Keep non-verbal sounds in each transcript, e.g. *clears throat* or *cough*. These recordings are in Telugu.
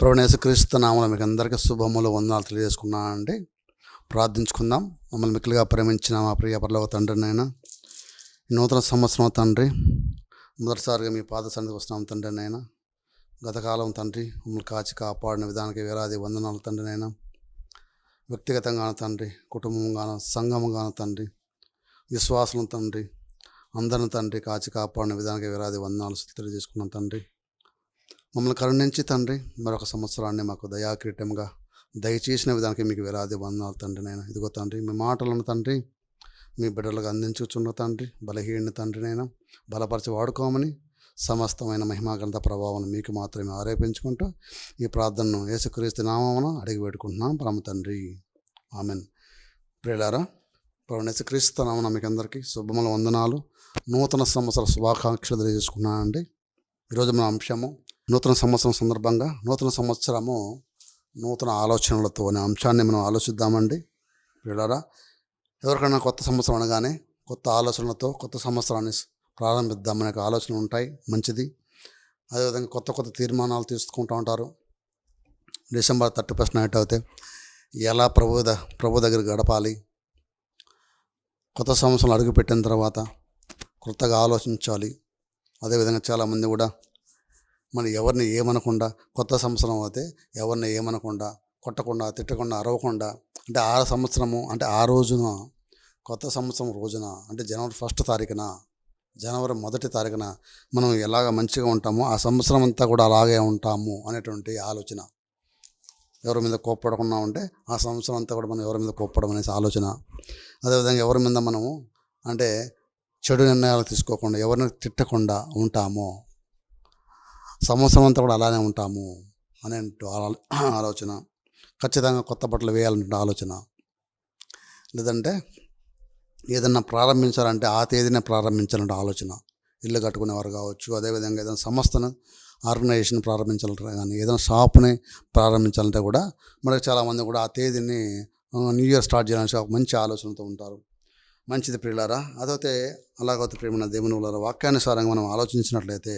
ప్రవణేశక్రీస్తు నామలు మీకు అందరికీ శుభములు వందనాలు తెలియజేసుకున్నానండి. ప్రార్థించుకుందాం. మమ్మల్ని మిక్కులుగా ప్రేమించిన మా ప్రియ పర్లవ తండ్రి నైనా నూతన సంవత్సరం తండ్రి మొదటిసారిగా మీ పాద సన్నిధికి వస్తున్నాం తండ్రి నైనా గతకాలం తండ్రి మమ్మల్ని కాచి కాపాడిన విధానానికి వేలాది వందనాలు తండ్రి నైనా వ్యక్తిగతంగాను తండ్రి కుటుంబంగాను సంఘంగాను తండ్రి విశ్వాసం తండ్రి అందరిని తండ్రి కాచి కాపాడిన విధానానికి వేలాది వందనాలు తెలియజేసుకున్నాం తండ్రి. మమ్మల్ని కరుణించి తండ్రి మరొక సంవత్సరాన్ని మాకు దయాకిరీటంగా దయచేసిన విధానికి మీకు వేలాది వందనాలు తండ్రి నేను ఇదిగో తండ్రి మీ మాటలను తండ్రి మీ బిడ్డలకు అందించుచున్న తండ్రి బలహీన తండ్రి నేను బలపరిచి వాడుకోమని సమస్తమైన మహిమాగ్రంథ ప్రభావం మీకు మాత్రమే ఆరోపించుకుంటూ ఈ ప్రార్థనను యేసుక్రీస్తు నామమున అడిగి పెట్టుకుంటున్నాం పరమ తండ్రి. ఆమెన్. ప్రియులారా ప్రభు యేసుక్రీస్తు నామన మీకు అందరికీ శుభముల వందనాలు. నూతన సంవత్సర శుభాకాంక్షలు తెలియజేసుకున్నానండి ఈరోజు మన అంశము నూతన సంవత్సరం సందర్భంగా నూతన సంవత్సరము నూతన ఆలోచనలతో అనే అంశాన్ని మనం ఆలోచిద్దామండి. పిల్లరా ఎవరికైనా కొత్త సంవత్సరం అనగానే కొత్త ఆలోచనలతో కొత్త సంవత్సరాన్ని ప్రారంభిద్దామనే ఆలోచనలు ఉంటాయి. మంచిది. అదేవిధంగా కొత్త కొత్త తీర్మానాలు తీసుకుంటూ ఉంటారు. డిసెంబర్ థర్టీ ఫస్ట్ నైట్ అయితే ఎలా ప్రభు ద ప్రభు దగ్గర గడపాలి? కొత్త సంవత్సరం అడుగుపెట్టిన తర్వాత కొత్తగా ఆలోచించాలి. అదేవిధంగా చాలామంది కూడా మనం ఎవరిని ఏమనకుండా కొత్త సంవత్సరం అయితే ఎవరిని ఏమనకుండా కొట్టకుండా తిట్టకుండా అరవకుండా అంటే ఆ సంవత్సరము అంటే ఆ రోజున కొత్త సంవత్సరం రోజున అంటే జనవరి ఫస్ట్ తారీఖున జనవరి మొదటి తారీఖున మనం ఎలాగ మంచిగా ఉంటామో ఆ సంవత్సరం అంతా కూడా అలాగే ఉంటాము అనేటువంటి ఆలోచన. ఎవరి మీద కోప్పడకుండా ఉంటే ఆ సంవత్సరం అంతా కూడా మనం ఎవరి మీద కోప్పడం అనేసి ఆలోచన. అదేవిధంగా ఎవరి మీద మనము అంటే చెడు నిర్ణయాలు తీసుకోకుండా ఎవరిని తిట్టకుండా ఉంటామో సంవత్సరం అంతా కూడా అలానే ఉంటాము అనే *clears throat* ఆలోచన. ఖచ్చితంగా కొత్త బట్టలు వేయాలంటే ఆలోచన. లేదంటే ఏదన్నా ప్రారంభించాలంటే ఆ తేదీనే ప్రారంభించాలంటే ఆలోచన. ఇల్లు కట్టుకునేవారు కావచ్చు అదేవిధంగా ఏదైనా సంస్థను ఆర్గనైజేషన్ ప్రారంభించాలంటే కానీ ఏదైనా షాప్ని ప్రారంభించాలంటే కూడా మనకి చాలామంది కూడా ఆ తేదీని న్యూ ఇయర్ స్టార్ట్ చేయాలని ఒక మంచి ఆలోచనతో ఉంటారు. మంచిది ప్రియులారా అదైతే అలాగైతే ప్రేమ దేవుని వాళ్ళ వాక్యానుసారంగా మనం ఆలోచించినట్లయితే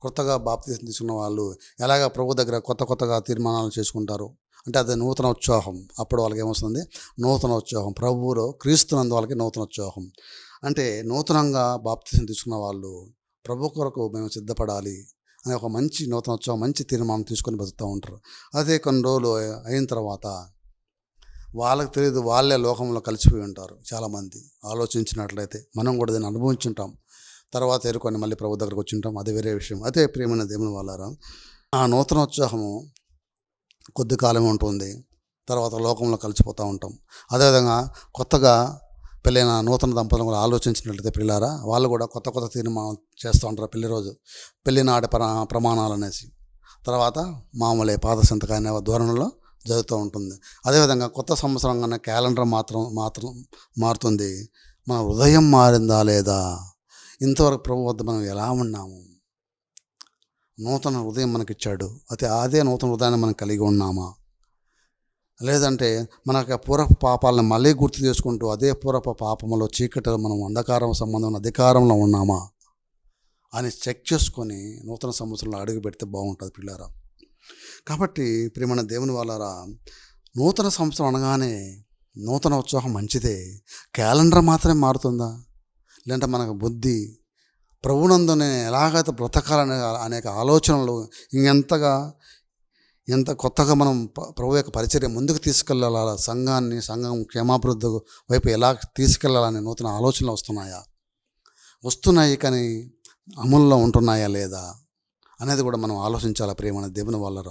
కొత్తగా బాప్తీసం తీసుకున్న వాళ్ళు ఎలాగ ప్రభు దగ్గర కొత్త కొత్తగా తీర్మానాలు చేసుకుంటారు? అంటే అది నూతన ఉత్సాహం. అప్పుడు వాళ్ళకి ఏమొస్తుంది? నూతన ఉత్సాహం. ప్రభువులో క్రీస్తునందు వాళ్ళకి నూతన ఉత్సాహం. అంటే నూతనంగా బాప్తీసం తీసుకున్న వాళ్ళు ప్రభు కొరకు మేము సిద్ధపడాలి అనే ఒక మంచి నూతన ఉత్సాహం మంచి తీర్మానం తీసుకొని బతుకుతూ ఉంటారు. అదే కొన్ని రోజులు అయిన తర్వాత వాళ్ళకి తెలియదు వాళ్ళే లోకంలో కలిసిపోయి ఉంటారు చాలామంది. ఆలోచించినట్లయితే మనం కూడా దీన్ని అనుభవించుంటాం. తర్వాత ఎరుకొని మళ్ళీ ప్రభు దగ్గరకు వచ్చి ఉంటాం అది వేరే విషయం. అదే ప్రియమైన దేవుని వాళ్ళారా ఆ నూతన ఉత్సాహము కొద్ది కాలమే ఉంటుంది. తర్వాత లోకంలో కలిసిపోతూ ఉంటాం. అదేవిధంగా కొత్తగా పెళ్ళైన నూతన దంపతులు కూడా ఆలోచించినట్లయితే పిల్లారా వాళ్ళు కూడా కొత్త కొత్త తీర్మానం చేస్తూ ఉంటారు పెళ్ళి రోజు. పెళ్ళి నాటి ప్ర ప్రమాణాలు అనేసి తర్వాత మామూలే పాత సంతకాయ అనే ధోరణిలో జరుగుతూ ఉంటుంది. అదేవిధంగా కొత్త సంవత్సరం కన్నా క్యాలెండర్ మాత్రం మాత్రం మారుతుంది. మన హృదయం మారిందా లేదా? ఇంతవరకు ప్రభు వద్ద మనం ఎలా ఉన్నాము? నూతన హృదయం మనకిచ్చాడు. అయితే అదే నూతన హృదయాన్ని మనం కలిగి ఉన్నామా? లేదంటే మనకు పూర్వపు పాపాలను మళ్ళీ గుర్తు చేసుకుంటూ అదే పూర్వపు పాపంలో చీకటిలో మనం అంధకారం సంబంధం అధికారంలో ఉన్నామా? అని చెక్ చేసుకొని నూతన సంవత్సరంలో అడుగు పెడితే బాగుంటుంది పిల్లారా. కాబట్టి ప్రియమైన దేవుని వాళ్ళారా నూతన సంవత్సరం అనగానే నూతన ఉత్సాహం మంచిదే. క్యాలెండర్ మాత్రమే మారుతుందా? లేదంటే మనకు బుద్ధి ప్రభునందు నేను ఎలాగైతే బ్రతకాలనే అనేక ఆలోచనలు ఇంకెంతగా ఎంత కొత్తగా మనం ప్రభు యొక్క పరిచర్య ముందుకు తీసుకెళ్ళాలా? సంఘాన్ని సంఘం క్షేమాభివృద్ధి వైపు ఎలా తీసుకెళ్ళాలనే నూతన ఆలోచనలు వస్తున్నాయా? వస్తున్నాయి కానీ అమల్లో ఉంటున్నాయా లేదా? అనేది కూడా మనం ఆలోచించాలి ప్రేమణ దేవుని వాళ్ళ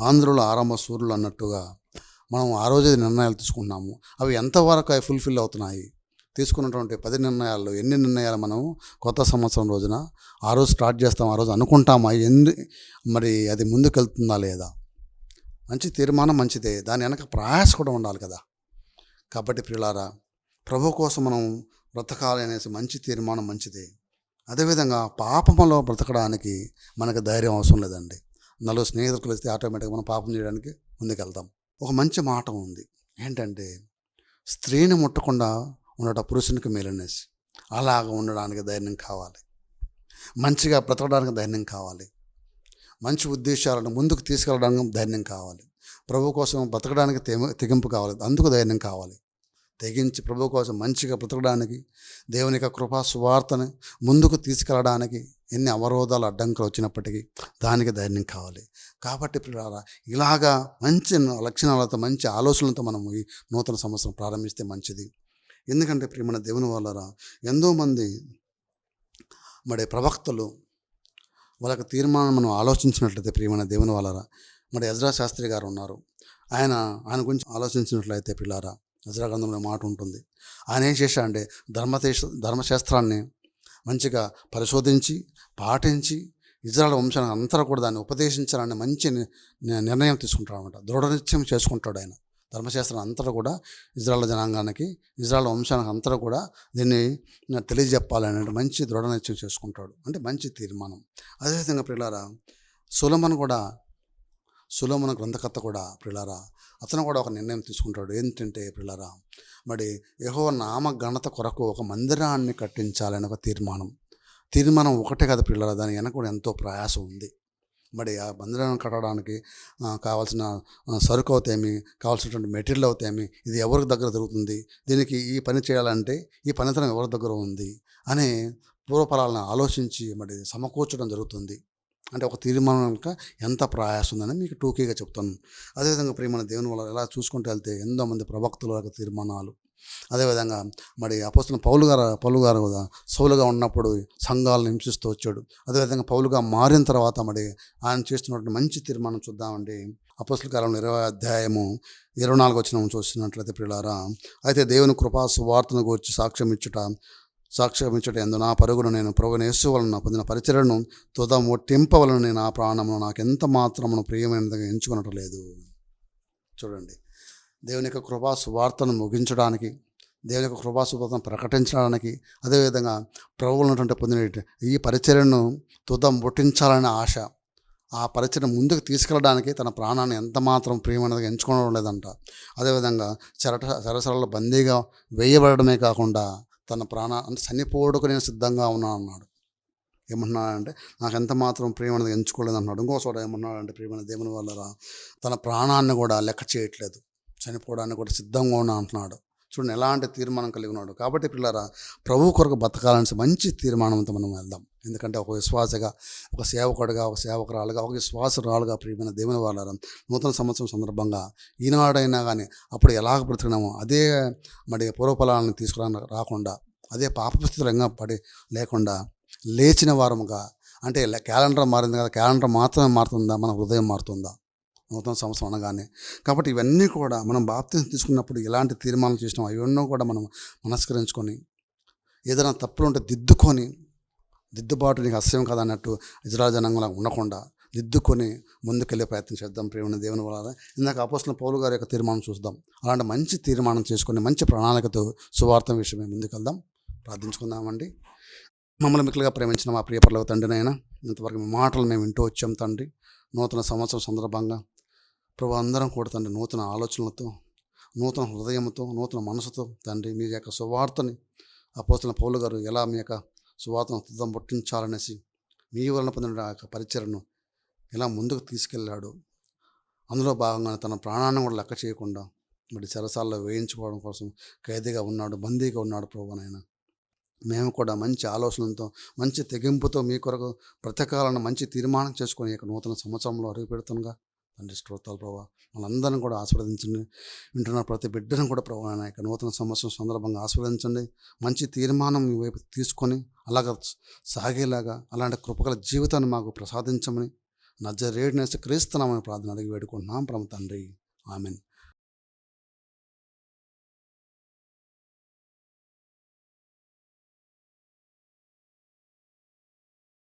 ఆంధ్రులు ఆరంభ సూర్యులు అన్నట్టుగా మనం ఆ రోజే నిర్ణయాలు తీసుకున్నాము అవి ఎంతవరకు అవి ఫుల్ఫిల్ అవుతున్నాయి? తీసుకున్నటువంటి పది నిర్ణయాల్లో ఎన్ని నిర్ణయాలు మనం కొత్త సంవత్సరం రోజున ఆ రోజు స్టార్ట్ చేస్తాం ఆ రోజు అనుకుంటామా? ఎన్ని మరి అది ముందుకెళ్తుందా లేదా? మంచి తీర్మానం మంచిదే. దాని వెనక ప్రయాస కూడా ఉండాలి కదా. కాబట్టి ప్రియులారా ప్రభు కోసం మనం బ్రతకాలి అనేసి మంచి తీర్మానం మంచిదే. అదేవిధంగా పాపంలో బ్రతకడానికి మనకు ధైర్యం అవసరం లేదండి. నలుగురు స్నేహితులు కలిస్తే ఆటోమేటిక్గా మనం పాపం చేయడానికి ముందుకెళ్తాం. ఒక మంచి మాట ఉంది. ఏంటంటే స్త్రీని ముట్టకుండా ఉండట పురుషునికి మేలనేసి. అలాగ ఉండడానికి ధైర్యం కావాలి. మంచిగా బ్రతకడానికి ధైర్యం కావాలి. మంచి ఉద్దేశాలను ముందుకు తీసుకెళ్ళడానికి ధైర్యం కావాలి. ప్రభు కోసం బ్రతకడానికి తెగింపు కావాలి. అందుకు ధైర్యం కావాలి. తెగించి ప్రభు కోసం మంచిగా బ్రతకడానికి దేవుని యొక్క కృపా సువార్తను ముందుకు తీసుకెళ్ళడానికి ఎన్ని అవరోధాలు అడ్డంకులు వచ్చినప్పటికీ దానికి ధైర్యం కావాలి. కాబట్టి పిల్లరా ఇలాగా మంచి లక్షణాలతో మంచి ఆలోచనలతో మనం ఈ నూతన సంవత్సరం ప్రారంభిస్తే మంచిది. ఎందుకంటే ప్రియమైన దేవుని వాళ్ళరా ఎంతోమంది మరి ప్రవక్తలు వాళ్ళకి తీర్మానం మనం ఆలోచించినట్లయితే ప్రియమైన దేవుని వాళ్ళరా మరి ఎజ్రా శాస్త్రి గారు ఉన్నారు. ఆయన ఆయన గురించి ఆలోచించినట్లయితే పిల్లారా ఎజ్రా గ్రంథంలో మాట ఉంటుంది. ఆయన ఏం చేశాడంటే ధర్మదేశ ధర్మశాస్త్రాన్ని మంచిగా పరిశోధించి పాటించి ఇజ్రాయల్ వంశానికి అంతా కూడా దాన్ని ఉపదేశించాలని మంచి ని- నిర్ణయం తీసుకుంటాడు అనమాట దృఢ నిశ్చయం చేసుకుంటాడు ఆయన. ధర్మశాస్త్రం అంతా కూడా ఇజ్రాయల్ జనాంగానికి ఇజ్రాయల్ వంశానికి అంతా కూడా దీన్ని తెలియజెప్పాలని మంచి దృఢ నిశ్చయం చేసుకుంటాడు. అంటే మంచి తీర్మానం. అదేవిధంగా ప్రిలారా సులమన్ కూడా సులమన గ్రంథకర్త కూడా ప్రిలారా అతను కూడా ఒక నిర్ణయం తీసుకుంటాడు. ఏంటంటే ప్రిలారా మరి యహో నామ ఘనత కొరకు ఒక మందిరాన్ని కట్టించాలని ఒక తీర్మానం. తీర్మానం ఒకటే కదా పిల్లల దాని వెనక కూడా ఎంతో ప్రయాసం ఉంది. మరి ఆ మందిరాన్ని కట్టడానికి కావాల్సిన సరుకు అవుతాయేమి కావాల్సినటువంటి మెటీరియల్ అవుతాయేమి ఇది ఎవరికి దగ్గర దొరుకుతుంది దీనికి ఈ పని చేయాలంటే ఈ పనితనం ఎవరి దగ్గర ఉంది అనే పూర్వఫలాలను ఆలోచించి మరి సమకూర్చడం జరుగుతుంది. అంటే ఒక తీర్మానం ఎంత ప్రయాసం ఉందని మీకు టూకీగా చెప్తాను. అదేవిధంగా ప్రియమైన దేవుని వల్ల ఎలా చూసుకుంటూ వెళ్తే ఎంతోమంది ప్రవక్తుల యొక్క తీర్మానాలు అదేవిధంగా మరి అపోస్తున్న పౌలు గారు పౌలు గారు కూడా సౌలుగా ఉన్నప్పుడు సంఘాలను హింసిస్తూ వచ్చాడు. అదేవిధంగా పౌలుగా మారిన తర్వాత మరి ఆయన చేస్తున్నటువంటి మంచి తీర్మానం చూద్దామండి. అపోస్తుల కాలంలో ఇరవై అధ్యాయము ఇరవై నాలుగు వచ్చిన చూసినట్లయితే ప్రియులారా అయితే దేవుని కృపా సువార్తను గురించి సాక్ష్యం ఇచ్చుట సాక్ష్యం ఇచ్చుట ఎందు నా పరుగును నేను ప్రభునేసు వలన పొందిన పరిచయను తుద ముట్టింపవలను నేను ఆ ప్రాణమును నాకు ఎంత మాత్రమును ప్రియమైనదిగా ఎంచుకునటం లేదు. చూడండి. దేవుని యొక్క కృపా సువార్తను ముగించడానికి దేవుని యొక్క కృపా సువార్తను ప్రకటించడానికి అదేవిధంగా ప్రభువులు ఉన్నటువంటి పొందిన ఈ పరిచర్యను తుదం పుట్టించాలనే ఆశ ఆ పరిచయం ముందుకు తీసుకెళ్ళడానికి తన ప్రాణాన్ని ఎంత మాత్రం ప్రియమైనదిగా ఎంచుకోవడం లేదంట. అదేవిధంగా చరట సరసరలో బందీగా వేయబడమే కాకుండా తన ప్రాణ అంటే చనిపోవడకు నేను సిద్ధంగా ఉన్నాను అన్నాడు ఏమంటున్నాడంటే నాకు ఎంత మాత్రం ప్రియమైనది ఎంచుకోలేదు అన్నాడు ఇంకో చోట ఏమన్నాడంటే ప్రియమైన దేవుని వల్ల తన ప్రాణాన్ని కూడా లెక్క చేయట్లేదు. చనిపోవడానికి కూడా సిద్ధంగా ఉన్నా అంటున్నాడు. చూడండి ఎలాంటి తీర్మానం కలిగి ఉన్నాడు కాబట్టి పిల్లరా ప్రభు కొరకు బతకాలని మంచి తీర్మానంతో మనం వెళ్దాం. ఎందుకంటే ఒక విశ్వాసగా ఒక సేవకుడుగా ఒక సేవకురాలుగా ఒక విశ్వాసరాలుగా ప్రియమైన దేవుని వాళ్ళ నూతన సంవత్సరం సందర్భంగా ఈనాడైనా కానీ అప్పుడు ఎలాగ బ్రతికినామో అదే మరి పూర్వఫలాలను తీసుకురా రాకుండా అదే పాపస్థితులంగా పడి లేకుండా లేచిన వారముగా అంటే క్యాలెండర్ మారింది కదా క్యాలెండర్ మాత్రమే మారుతుందా మన హృదయం మారుతుందా? నూతన సంవత్సరం అనగానే. కాబట్టి ఇవన్నీ కూడా మనం బాప్తిని తీసుకున్నప్పుడు ఎలాంటి తీర్మానాలు చేసినాం అవన్నీ కూడా మనం మనస్కరించుకొని ఏదైనా తప్పులు ఉంటే దిద్దుకొని దిద్దుబాటు నీకు అసహ్యం కదా అన్నట్టు ఇజ్రాయల్ జనాంగంలా ఉండకుండా దిద్దుకొని ముందుకెళ్ళే ప్రయత్నం చేద్దాం ప్రేమని దేవుని వల్ల ఇందాక అపోసిన పౌలు గారి యొక్క తీర్మానం చూద్దాం అలాంటి మంచి తీర్మానం చేసుకొని మంచి ప్రణాళికతో సువార్థం విషయమే ముందుకెళ్దాం. ప్రార్థించుకుందామండి. మమ్మల్ని మిక్కులుగా ప్రేమించిన మా ప్రియపరలో తండ్రినైనా ఇంతవరకు మాటలు మేము వింటూ వచ్చాం తండ్రి. నూతన సంవత్సరం సందర్భంగా ప్రభు అందరం కూడా తండ్రి నూతన ఆలోచనలతో నూతన హృదయంతో నూతన మనసుతో తండ్రి మీ యొక్క సువార్తని అపోస్తున్న పౌలు గారు ఎలా మీ యొక్క సువార్తను తుదం పుట్టించాలనేసి మీ వలన పొందిన ఆ యొక్క పరిచయను ఎలా ముందుకు తీసుకెళ్ళాడు. అందులో భాగంగా తన ప్రాణాన్ని కూడా లెక్క చేయకుండా మరి చెరసాల్లో వేయించుకోవడం కోసం ఖైదీగా ఉన్నాడు బందీగా ఉన్నాడు ప్రభు నాయన. మేము కూడా మంచి ఆలోచనలతో మంచి తెగింపుతో మీ కొరకు బ్రతకాలను మంచి తీర్మానం చేసుకొని యొక్క నూతన సంవత్సరంలో అడుగు పెడుతుండగా తండ్రి స్తోత్రాలు ప్రభావ మనందరం కూడా ఆస్వాదించండి వింటున్న ప్రతి బిడ్డను కూడా ప్రభావ నా యొక్క నూతన సంవత్సరం సందర్భంగా ఆస్వాదించండి మంచి తీర్మానం మీ వైపు తీసుకొని అలాగ సాగేలాగా అలాంటి కృపగల జీవితాన్ని మాకు ప్రసాదించమని నజరేడినేసి క్రీస్తున్నామని ప్రార్థన అడిగి వేడుకుంటున్నాం. ప్రమ తండ్రి. ఆమెన్.